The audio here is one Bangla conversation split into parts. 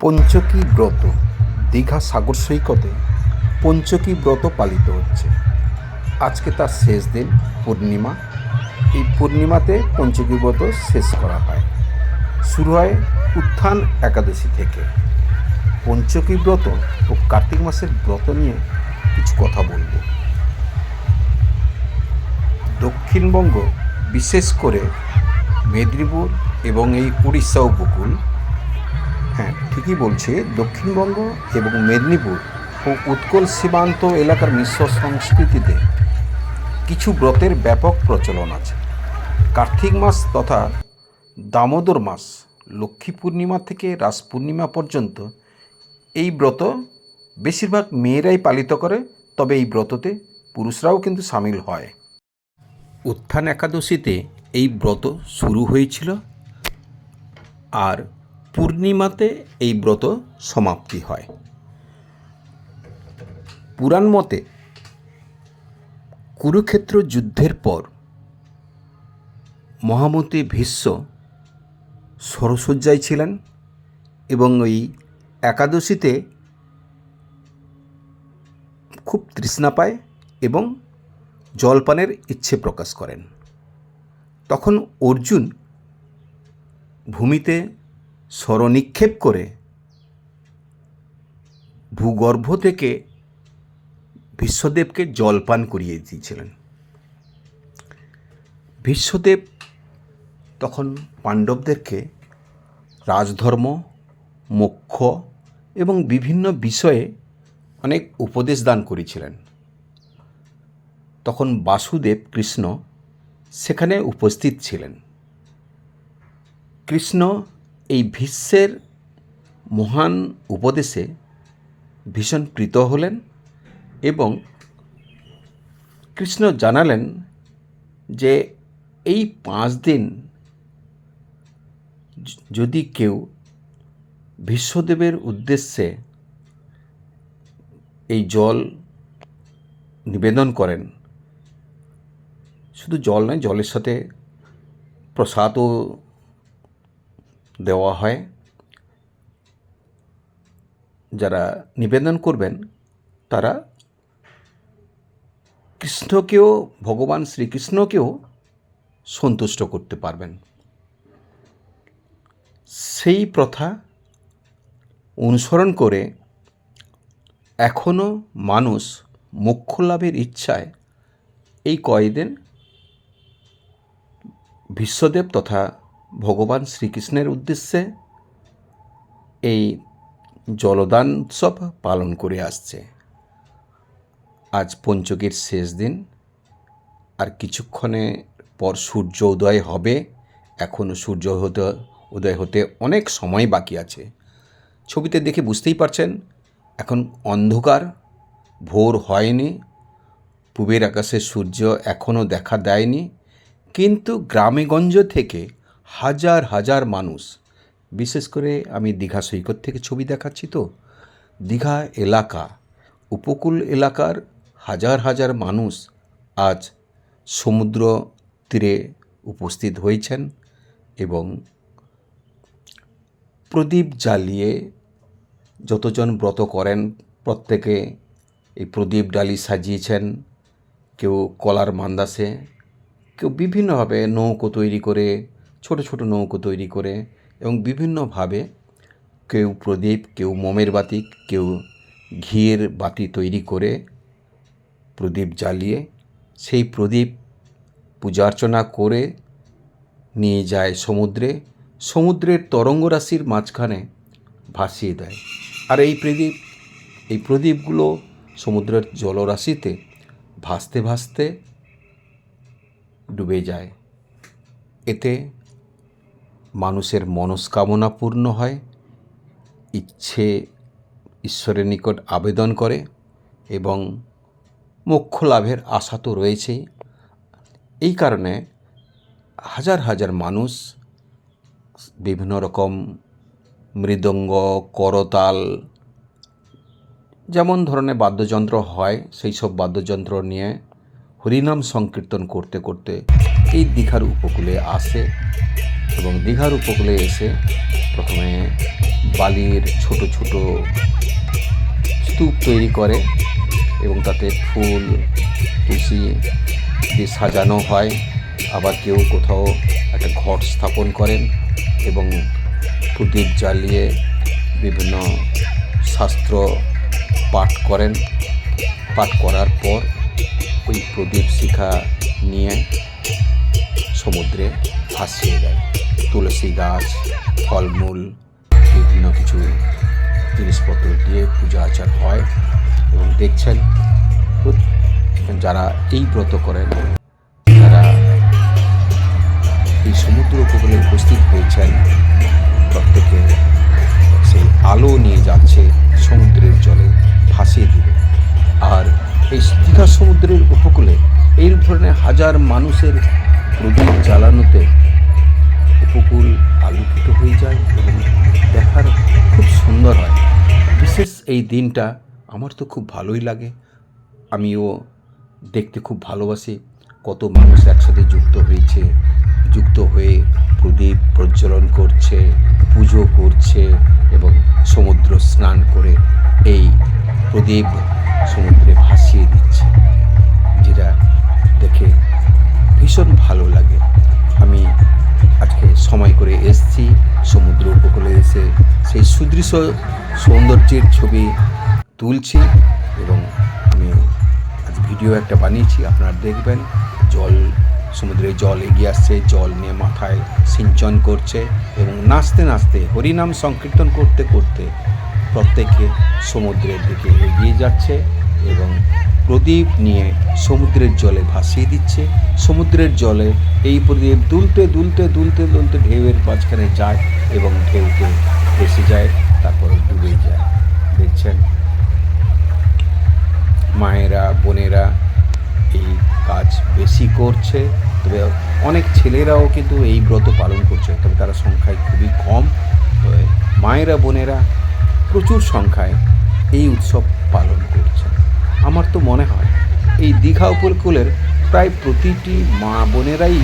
পঞ্চকী ব্রত, দীঘা সাগর সৈকতে পঞ্চকী ব্রত পালিত হচ্ছে। আজকে তার শেষ দিন, পূর্ণিমা। এই পূর্ণিমাতে পঞ্চকী ব্রত শেষ করা হয়। শুরু হয় উত্থান একাদশী থেকে। পঞ্চকী ব্রত ও কার্তিক মাসের ব্রত নিয়ে কিছু কথা বলব। দক্ষিণবঙ্গ, বিশেষ করে মেদিনীপুর এবং এই উড়িষ্যা উপকূল ঠিকই বলছে, দক্ষিণবঙ্গ এবং মেদিনীপুর ও উৎকল সীমান্ত এলাকার মিশ্র সংস্কৃতিতে কিছু ব্রতের ব্যাপক প্রচলন আছে। কার্তিক মাস তথা দামোদর মাস লক্ষ্মী পূর্ণিমা থেকে রাস পূর্ণিমা পর্যন্ত এই ব্রত বেশিরভাগ মেয়েরাই পালিত করে, তবে এই ব্রততে পুরুষরাও কিন্তু সামিল হয়। উত্থান একাদশীতে এই ব্রত শুরু হয়েছিল। আর পূর্ণিমাতে এই ব্রত সমাপ্তি হয়। পুরাণ মতে কুরুক্ষেত্র যুদ্ধের পর মহামতি ভীষ্ম সরসজ্জায় ছিলেন এবং ওই একাদশীতে খুব তৃষ্ণা পায় এবং জলপানের ইচ্ছে প্রকাশ করেন। তখন অর্জুন ভূমিতে স্বরনিক্ষেপ করে ভূগর্ভ থেকে বিশ্বদেবকে জলপান করিয়ে দিয়েছিলেন। বিশ্বদেব তখন পাণ্ডবদেরকে রাজধর্ম, মোক্ষ এবং বিভিন্ন বিষয়ে অনেক উপদেশ দান করেছিলেন। তখন বাসুদেব কৃষ্ণ সেখানে উপস্থিত ছিলেন। কৃষ্ণ এই ভীষ্মের মহান উপদেশে ভীষণ প্রীত হলেন এবং কৃষ্ণ জানালেন যে এই পাঁচ দিন যদি কেউ বিশ্বদেবের উদ্দেশ্যে এই জল নিবেদন করেন, শুধু জল নয়, জলের সাথে প্রসাদও দেওয়া হয়। যারা নিবেদন করবেন, তারা কৃষ্ণকেও, ভগবান শ্রীকৃষ্ণকেও সন্তুষ্ট করতে পারবেন। সেই প্রথা অনুসরণ করে এখনও মানুষ মোক্ষ লাভের ইচ্ছায় এই কয়দিন বিশ্বদেব তথা ভগবান শ্রীকৃষ্ণের উদ্দেশ্যে এই জলদান উৎসব পালন করে আসছে। আজ পঞ্চকীর শেষ দিন। আর কিছুক্ষণে পর সূর্য উদয় হবে। এখনও সূর্য হতে, উদয় হতে অনেক সময় বাকি আছে। ছবিতে দেখে বুঝতেই পারছেন, এখন অন্ধকার, ভোর হয়নি, পূবের আকাশে সূর্য এখনও দেখা দেয়নি। কিন্তু গ্রামেগঞ্জ থেকে হাজার হাজার মানুষ। বিশেষ করে আমি দীঘা সৈকত থেকে ছবি দেখাচ্ছি তো। দীঘা এলাকা, উপকূল এলাকার হাজার হাজার মানুষ আজ সমুদ্র তীরে উপস্থিত হয়েছেন এবং প্রদীপ জ্বালিয়ে যতজন ব্রত করেন, প্রত্যেকে এই প্রদীপ ডালি সাজিয়েছেন। কেউ কলার মান্দাসে, কেউ বিভিন্নভাবে নৌকো তৈরি করে ছোট ছোট নৌকো তৈরি করে এবং বিভিন্নভাবে কেউ প্রদীপ, কেউ মোমের বাতি, কেউ ঘিয়ের বাতি তৈরি করে প্রদীপ জ্বালিয়ে সেই প্রদীপ পূজা অর্চনা করে নিয়ে যায় সমুদ্রে। সমুদ্রের তরঙ্গ রাশির মাঝখানে ভাসিয়ে দেয়। আর এই প্রদীপ, এই প্রদীপগুলো সমুদ্রের জলরাশিতে ভাসতে ভাসতে ডুবে যায়। এতে মানুষের মনস্কামনা পূর্ণ হয়, ইচ্ছে ঈশ্বরের নিকট আবেদন করে এবং মোক্ষ লাভের আশা তো রয়েছেই। এই কারণে হাজার হাজার মানুষ বিভিন্ন রকম মৃদঙ্গ, করতাল, যেমন ধরনের বাদ্যযন্ত্র হয়, সেই সব বাদ্যযন্ত্র নিয়ে হরিনাম সংকীর্তন করতে করতে এই দীঘার উপকূলে আসে এবং দীঘার উপকূলে এসে প্রথমে বালির ছোট ছোট স্তূপ তৈরি করে এবং তাতে ফুল, তুলসী দিয়ে সাজানো হয়। আবার কেউ কোথাও একটা ঘট স্থাপন করেন এবং প্রদীপ জ্বালিয়ে বিভিন্ন শাস্ত্র পাঠ করেন। পাঠ করার পর ওই প্রদীপ শিখা নিয়ে সমুদ্রে ভাসিয়ে দেয়। তুলসী গাছ, ফলমূল, বিভিন্ন কিছু জিনিসপত্র দিয়ে পূজা আচার হয় এবং দেখছেন যারা এই ব্রত করেন, তারা এই সমুদ্র উপকূলে উপস্থিত হয়েছেন, প্রত্যেকে সেই আলো নিয়ে যাচ্ছে সমুদ্রের জলে ভাসিয়ে দিবে। আর এই দীঘা সমুদ্রের উপকূলে এই ধরনের হাজার মানুষের প্রদীপ জ্বালানোতে উপকূল আলোকিত হয়ে যায় এবং দেখার খুব সুন্দর হয়। বিশেষ এই দিনটা আমার তো খুব ভালোই লাগে। আমিও দেখতে খুব ভালোবাসি কত মানুষ একসাথে যুক্ত হয়েছে, যুক্ত হয়ে প্রদীপ প্রজ্বলন করছে, পুজো করছে এবং সমুদ্র স্নান করে এই প্রদীপ সমুদ্রে ভাসিয়ে দিচ্ছে। ভীষণ ভালো লাগে। আমি আজকে সময় করে এসছি, সমুদ্র উপকূলে এসে সেই সুদৃশ্য সৌন্দর্যের ছবি তুলছি এবং আমি আজ ভিডিও একটা বানিয়েছি, আপনারা দেখবেন। জল, সমুদ্রে জল এগিয়ে আসছে, জল নিয়ে মাথায় সিঞ্চন করছে এবং নাচতে নাচতে, হরিনাম সংকীর্তন করতে করতে প্রত্যেকে সমুদ্রের দিকে এগিয়ে যাচ্ছে এবং প্রদীপ নিয়ে সমুদ্রের জলে ভাসিয়ে দিচ্ছে। সমুদ্রের জলে এই প্রদীপ দুলতে দুলতে দুলতে দুলতে ঢেউয়ের মাঝখানে যায় এবং ঢেউতে ভেসে যায়, তারপরে ডুবে যায়। দেখছেন? মায়েরা, বোনেরা এই কাজ বেশি করছে। তবে অনেক ছেলেরাও কিন্তু এই ব্রত পালন করছে, তবে তারা সংখ্যায় খুবই কম। তবে মায়েরা, বোনেরা প্রচুর সংখ্যায় এই উৎসব পালন করছে। আমার তো মনে হয় এই দীঘা উপকূলের প্রায় প্রতিটি মা বোনেরাই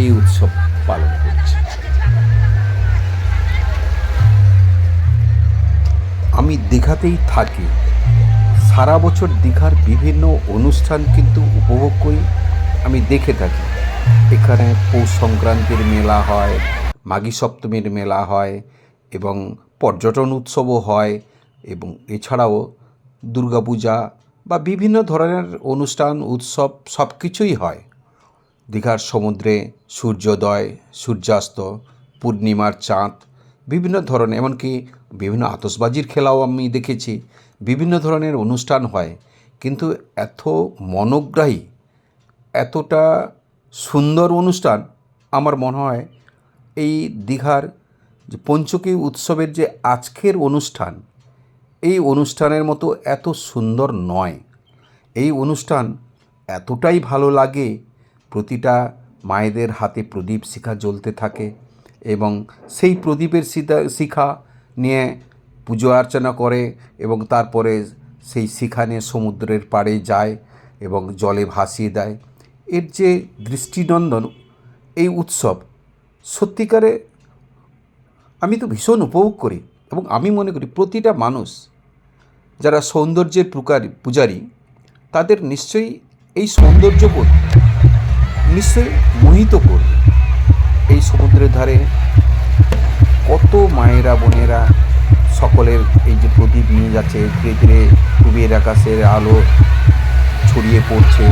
এই উৎসব পালন করছে। আমি দীঘাতেই থাকি। সারা বছর দীঘার বিভিন্ন অনুষ্ঠান কিন্তু উপভোগ করি। আমি দেখে থাকি। এখানে পৌষ সংক্রান্তির মেলা হয়, মাঘী সপ্তমীর মেলা হয় এবং পর্যটন উৎসবও হয় এবং এছাড়াও দুর্গাপূজা বা বিভিন্ন ধরনের অনুষ্ঠান, উৎসব সব কিছুই হয়। দীঘার সমুদ্রে সূর্যোদয়, সূর্যাস্ত, পূর্ণিমার চাঁদ, বিভিন্ন ধরনের, এমনকি বিভিন্ন আতসবাজির খেলাও আমি দেখেছি, বিভিন্ন ধরনের অনুষ্ঠান হয়। কিন্তু এত মনোগ্রাহী, এতটা সুন্দর অনুষ্ঠান, আমার মনে হয় এই দীঘার যে পঞ্চকী উৎসবের যে আজকের অনুষ্ঠান এই অনুষ্ঠানের মতো এত সুন্দর নয়। এই অনুষ্ঠান এতটাই ভালো লাগে, প্রতিটা মায়েদের হাতে প্রদীপ শিখা জ্বলতে থাকে এবং সেই প্রদীপের শিখা নিয়ে পুজো অর্চনা করে এবং তারপরে সেই শিখা নিয়ে সমুদ্রের পাড়ে যায় এবং জলে ভাসিয়ে দেয়। এর যে দৃষ্টিনন্দন, এই উৎসব সত্যিকারে আমি তো ভীষণ উপভোগ করি এবং আমি মনে করি প্রতিটা মানুষ যারা সৌন্দর্যের প্রকার পূজারী, তাদের নিশ্চয়ই এই সৌন্দর্যবোধ নিশ্চয়ই মোহিত করবে। এই সমুদ্রের ধারে কত মায়েরা, বোনেরা সকলের এই যে প্রদীপ নিয়ে যাচ্ছে, ধীরে ধীরে পূবের আকাশের আলো ছড়িয়ে পড়ছে,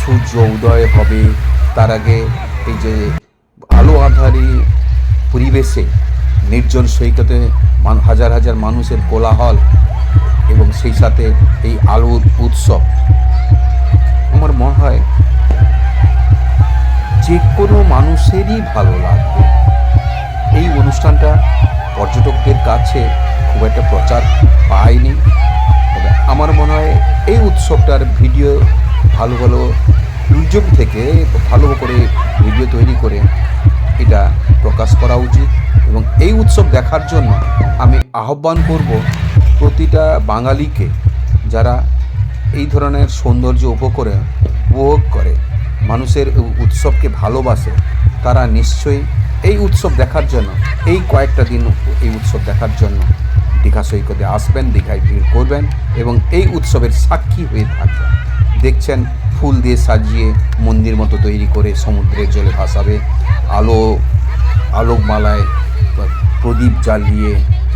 সূর্য উদয় হবে। তার আগে এই যে আলো আধারি পরিবেশে নির্জন সৈকতে হাজার হাজার মানুষের কোলাহল এবং সেই সাথে এই আলোর উৎসব। আমার মনে হয় যে কোনো মানুষেরই ভালো লাগবে। এই অনুষ্ঠানটা পর্যটকদের কাছে খুব একটা প্রচার পায়নি। তবে আমার মনে হয় এই উৎসবটার ভিডিও ভালো ভালো দুর্যোগ থেকে ভালো করে ভিডিও তৈরি করে এটা প্রকাশ করা উচিত এবং এই উৎসব দেখার জন্য আমি আহ্বান করব প্রতিটা বাঙালিকে যারা এই ধরনের সৌন্দর্য উপভোগ করে উপভোগ করে, মানুষের উৎসবকে ভালোবাসে, তারা নিশ্চয়ই এই উৎসব দেখার জন্য, এই কয়েকটা দিন এই উৎসব দেখার জন্য দীঘা সৈকতে আসবেন, দীঘায় ভিড় করবেন এবং এই উৎসবের সাক্ষী হয়ে থাকবেন। দেখছেন, ফুল দিয়ে সাজিয়ে মন্দির মতো তৈরি করে সমুদ্রের জলে ভাসাবে, আলো, আলোকমালায় প্রদীপ জ্বালিয়ে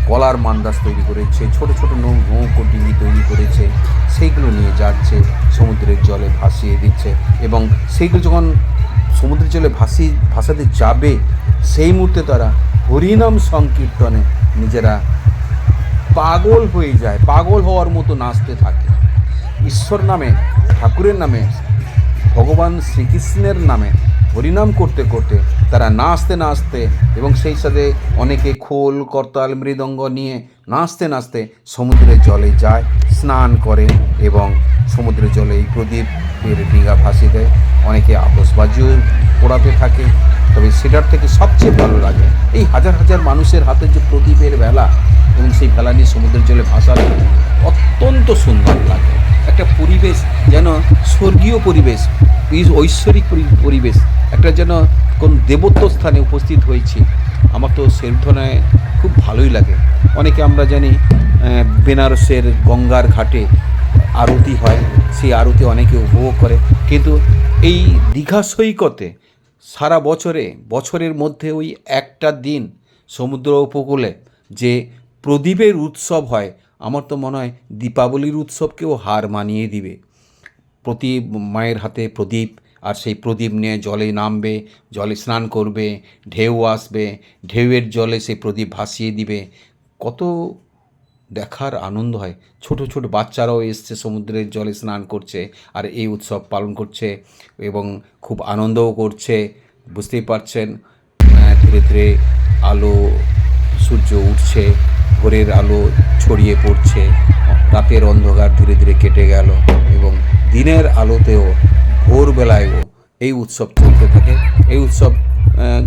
কলার মান্দাস তৈরি করেছে, ছোট ছোট নৌ, নৌকো ডিঙি তৈরি করেছে, সেইগুলো নিয়ে যাচ্ছে, সমুদ্রের জলে ভাসিয়ে দিচ্ছে এবং সেইগুলো যখন সমুদ্রের জলে ভাসি, ভাসাতে যাবে, সেই মুহূর্তে তারা হরিনাম সংকীর্তনে নিজেরা পাগল হয়ে যায়, পাগল হওয়ার মতো নাচতে থাকে। ঈশ্বর নামে, ঠাকুরের নামে, ভগবান শ্রীকৃষ্ণের নামে হরিনাম করতে করতে তারা নাচতে নাচতে এবং সেই সাথে অনেকে খোল, করতাল, মৃদঙ্গ নিয়ে নাচতে নাচতে সমুদ্রের জলে যায়, স্নান করে এবং সমুদ্রের জলে এই প্রদীপের ডিঙা ভাসিয়ে দেয়। অনেকে আতসবাজিও পোড়াতে থাকে। তবে সেটার থেকে সবচেয়ে ভালো লাগে এই হাজার হাজার মানুষের হাতে যে প্রদীপের বেলা এবং সেই ভেলা নিয়ে সমুদ্রের জলে ভাসানো অত্যন্ত সুন্দর লাগে। একটা পরিবেশ যেন স্বর্গীয় পরিবেশ ঐশ্বরিক পরি- পরিবেশ, একটা যেন কোন দেবত্ব স্থানে উপস্থিত হয়েছি। আমার তো সেরধনায় খুব ভালোই লাগে। অনেকে আমরা জানি বেনারসের গঙ্গার ঘাটে আরতি হয়, সেই আরতি অনেকে উপভোগ করে। কিন্তু এই দীঘা সৈকতে সারা বছরে, বছরের মধ্যে ওই একটা দিন সমুদ্র উপকূলে যে প্রদীপের উৎসব হয় আমার তো মনে হয় দীপাবলির উৎসবকেও হার মানিয়ে দিবে। প্রতি মায়ের হাতে প্রদীপ, আর সেই প্রদীপ নিয়ে জলে নামবে, জলে স্নান করবে, ঢেউ আসবে, ঢেউয়ের জলে সেই প্রদীপ ভাসিয়ে দিবে। কত দেখার আনন্দ হয়। ছোট ছোট বাচ্চারাও এসছে, সমুদ্রের জলে স্নান করছে, আর এই উৎসব পালন করছে এবং খুব আনন্দও করছে। বুঝতেই পারছেন ধীরে ধীরে আলো, সূর্য উঠছে। ভোরের আলো ছড়িয়ে পড়ছে। রাতের অন্ধকার ধীরে ধীরে কেটে গেল এবং দিনের আলোতেও ভোরবেলায়ও এই উৎসব চলতে থাকে। এই উৎসব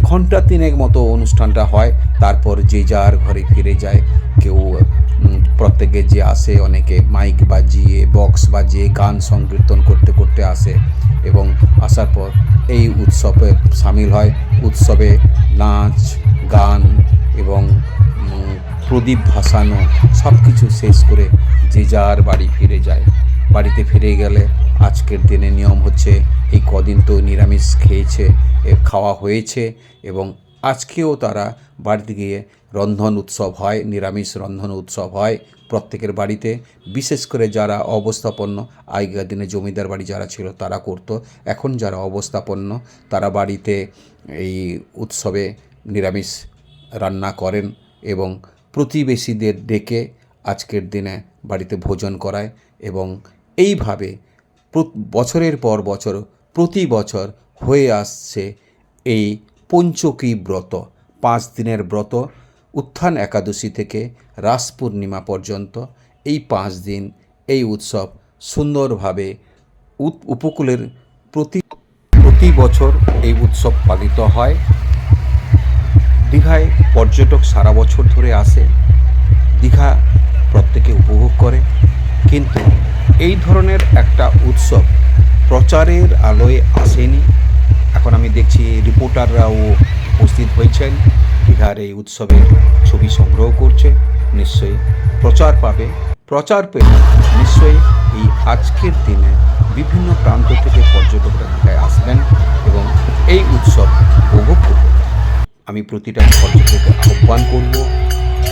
ঘণ্টা তিনেক মতো অনুষ্ঠানটা হয়। তারপর যে যার ঘরে ফিরে যায়। কেউ প্রত্যেকে যে আসে, অনেকে মাইক বাজিয়ে, বক্স বাজিয়ে, গান সংকীর্তন করতে করতে আসে এবং আসার পর এই উৎসবে সামিল হয়। উৎসবে নাচ, গান এবং প্রদীপ ভাসানো সব কিছু শেষ করে যে যার বাড়ি ফিরে যায়। বাড়িতে ফিরে গেলে আজকের দিনে নিয়ম হচ্ছে, এই কদিন তো নিরামিষ খেয়েছে খাওয়া হয়েছে এবং আজকেও তারা বাড়িতে গিয়ে রন্ধন উৎসব হয়, নিরামিষ রন্ধন উৎসব হয় প্রত্যেকের বাড়িতে। বিশেষ করে যারা অবস্থাপন্ন, আগেকার দিনে জমিদার বাড়ি যারা ছিল তারা করতো। এখন যারা অবস্থাপন্ন, তারা বাড়িতে এই উৎসবে নিরামিষ রান্না করেন এবং প্রতিবেশীদের ডেকে আজকের দিনে বাড়িতে ভোজন করায় এবং এইভাবে বছরের পর বছর, প্রতি বছর হয়ে আসছে এই পঞ্চকী ব্রত। পাঁচ দিনের ব্রত, উত্থান একাদশী থেকে রাস পূর্ণিমা পর্যন্ত এই পাঁচ দিন এই উৎসব সুন্দরভাবে উপ- উপকূলের প্রতি প্রতি বছর এই উৎসব পালিত হয়। দীঘায় পর্যটক সারা বছর ধরে আসে। দীঘা প্রত্যেকে উপভোগ করে। কিন্তু এই ধরনের একটা উৎসব প্রচারের আলোয় আসেনি। এখন আমি দেখছি রিপোর্টাররাও উপস্থিত হয়েছেন। দীঘার এই উৎসবের ছবি সংগ্রহ করছে। নিশ্চয়ই প্রচার পাবে। প্রচার পেলে নিশ্চয়ই এই আজকের দিনে বিভিন্ন প্রান্ত থেকে পর্যটকরা দীঘায় আসবেন এবং এই উৎসব উপভোগ করবেন। আমি প্রতিটা পর্যটককে আহ্বান করব,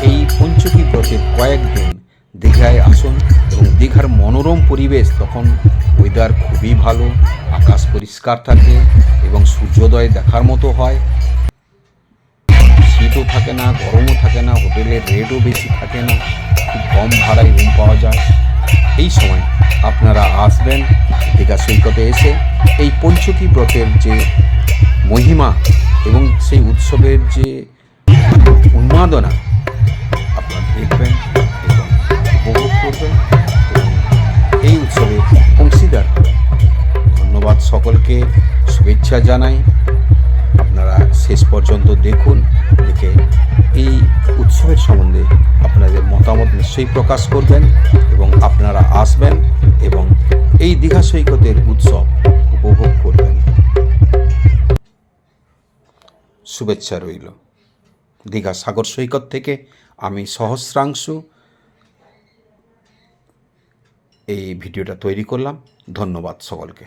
এই পঞ্চকী ব্রতের কয়েকদিন দীঘায় আসুন এবং দীঘার মনোরম পরিবেশ তখন ওয়েদার খুবই ভালো, আকাশ পরিষ্কার থাকে এবং সূর্যোদয় দেখার মতো হয়। শীতও থাকে না, গরমও থাকে না হোটেলের রেটও বেশি থাকে না, খুব কম ভাড়ায় রুম পাওয়া যায়। এই সময় আপনারা আসবেন, দীঘা সৈকতে এসে এই পঞ্চকী ব্রতের যে মহিমা এবং সেই উৎসবের যে উন্মাদনা, আপনারা দেখবেন এবং উপভোগ করবেন এই উৎসবে অংশীদার। ধন্যবাদ সকলকে, শুভেচ্ছা জানাই আপনারা শেষ পর্যন্ত দেখুন, দেখে এই উৎসবের সম্বন্ধে আপনাদের মতামত নিশ্চয়ই প্রকাশ করবেন এবং আপনারা আসবেন এবং এই দীঘা সৈকতের উৎসব উপভোগ করবেন শুভেচ্ছা রইল। দীঘা সাগর সৈকত থেকে আমি সহস্রাংশু এই ভিডিওটা তৈরি করলাম। ধন্যবাদ সকলকে।